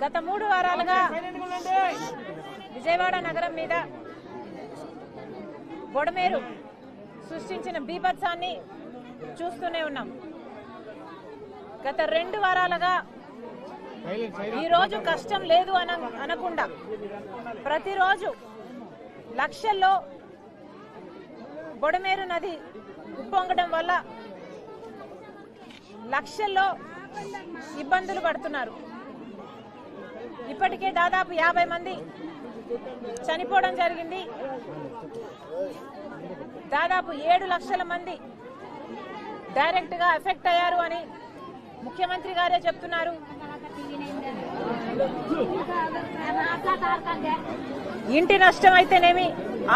గత మూడు వారాలుగా విజయవాడ నగరం మీద బొడమేరు సృష్టించిన బీభత్సాన్ని చూస్తూనే ఉన్నాం. గత రెండు వారాలుగా ఈ రోజు కష్టం లేదు అన అనకుండా ప్రతిరోజు లక్షల్లో బొడమేరు నది ఉప్పొంగడం వల్ల లక్షల్లో ఇబ్బందులు పడుతున్నారు. ఇప్పటికే దాదాపు యాభై మంది చనిపోవడం జరిగింది. దాదాపు ఏడు లక్షల మంది డైరెక్ట్గా ఎఫెక్ట్ అయ్యారు అని ముఖ్యమంత్రి గారే చెప్తున్నారు. ఇంటి నష్టం అయితేనేమి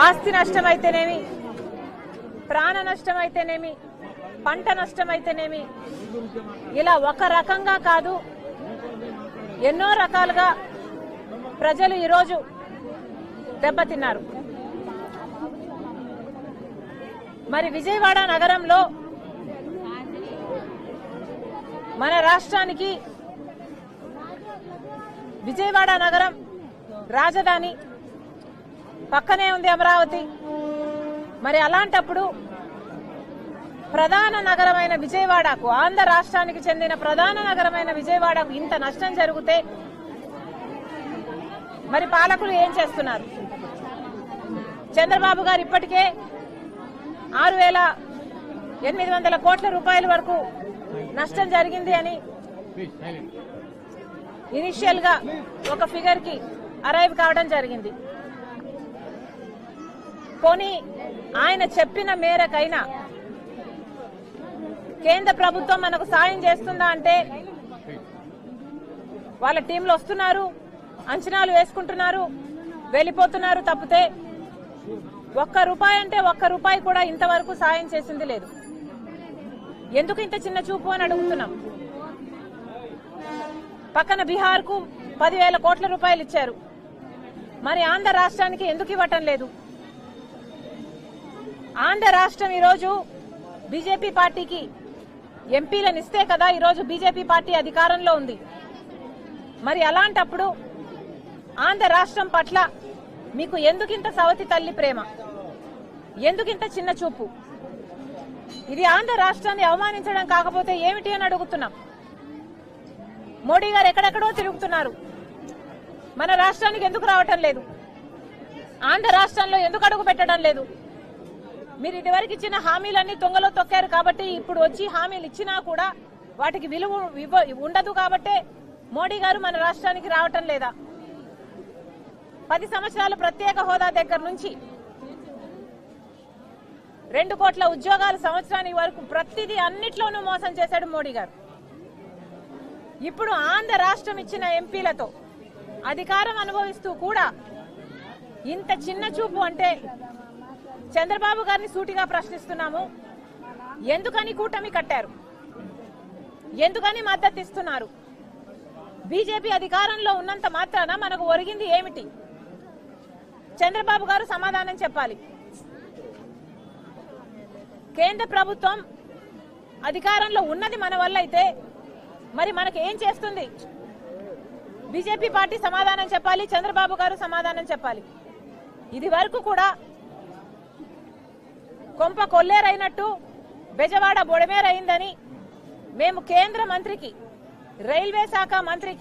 ఆస్తి నష్టం అయితేనేమి ప్రాణ నష్టం అయితేనేమి పంట నష్టం అయితేనేమి ఇలా ఒక రకంగా కాదు ఎన్నో రకాలుగా ప్రజలు ఈరోజు దెబ్బతిన్నారు. మరి విజయవాడ నగరంలో మన రాష్ట్రానికి విజయవాడ నగరం రాజధాని పక్కనే ఉంది అమరావతి. మరి అలాంటప్పుడు ప్రధాన నగరమైన విజయవాడకు ఆంధ్ర రాష్ట్రానికి చెందిన ప్రధాన నగరమైన విజయవాడకు ఇంత నష్టం జరిగితే మరి పాలకులు ఏం చేస్తున్నారు? చంద్రబాబు గారు ఇప్పటికే ఆరు వేల ఎనిమిది వందల కోట్ల రూపాయల వరకు నష్టం జరిగింది అని ఇనిషియల్గా ఒక ఫిగర్కి అరైవ్ కావడం జరిగింది. పోనీ ఆయన చెప్పిన మేరకైనా కేంద్ర ప్రభుత్వం మనకు సాయం చేస్తుందా అంటే వాళ్ళ టీంలు వస్తున్నారు అంచనాలు వేసుకుంటున్నారు వెళ్ళిపోతున్నారు తప్పితే ఒక్క రూపాయి అంటే ఒక్క రూపాయి కూడా ఇంతవరకు సాయం చేసింది లేదు. ఎందుకు ఇంత చిన్న చూపు అని అడుగుతున్నాం? పక్కన బీహార్కు పదివేల కోట్ల రూపాయలు ఇచ్చారు. మరి ఆంధ్ర రాష్ట్రానికి ఎందుకు ఇవ్వటం లేదు? ఆంధ్ర రాష్ట్రం ఈరోజు బీజేపీ పార్టీకి ఎంపీలను ఇస్తే కదా ఈరోజు బీజేపీ పార్టీ అధికారంలో ఉంది. మరి అలాంటప్పుడు ఆంధ్ర రాష్ట్రం పట్ల మీకు ఎందుకింత సవతి తల్లి ప్రేమ? ఎందుకింత చిన్న చూపు? ఇది ఆంధ్ర రాష్ట్రాన్ని అవమానించడం కాకపోతే ఏమిటి అని అడుగుతున్నాం. మోడీ గారు ఎక్కడెక్కడో తిరుగుతున్నారు. మన రాష్ట్రానికి ఎందుకు రావటం లేదు? ఆంధ్ర రాష్ట్రంలో ఎందుకు అడుగు పెట్టడం లేదు? మీరు ఇదివరకు ఇచ్చిన హామీలన్నీ తొంగలో తొక్కారు కాబట్టి ఇప్పుడు వచ్చి హామీలు ఇచ్చినా కూడా వాటికి విలువ ఇవ్వ- ఉండదు కాబట్టే మోడీ గారు మన రాష్ట్రానికి రావటం లేదా? పది సంవత్సరాలు ప్రత్యేక హోదా దగ్గర నుంచి రెండు కోట్ల ఉద్యోగాలు సంవత్సరానికి వరకు ప్రతిదీ అన్నిట్లోనూ మోసం చేశాడు మోడీ గారు. ఇప్పుడు ఆంధ్ర రాష్ట్రం ఇచ్చిన ఎంపీలతో అధికారం అనుభవిస్తూ కూడా ఇంత చిన్న చూపు అంటే చంద్రబాబు గారిని సూటిగా ప్రశ్నిస్తున్నాము. ఎందుకని కూటమి కట్టారు? ఎందుకని మద్దతు ఇస్తున్నారు? బీజేపీ అధికారంలో ఉన్నంత మాత్రాన మనకు ఒరిగింది ఏమిటి? చంద్రబాబు గారు సమాధానం చెప్పాలి. కేంద్ర ప్రభుత్వం అధికారంలో ఉన్నది మన వల్ల అయితే మరి మనకి ఏం చేస్తుంది? బీజేపీ పార్టీ సమాధానం చెప్పాలి చంద్రబాబు గారు సమాధానం చెప్పాలి. ఇది వరకు కూడా కొంప కొల్లేరైనట్టు బెజవాడ బొడమేరైందని మేము కేంద్ర మంత్రికి రైల్వే శాఖ మంత్రికి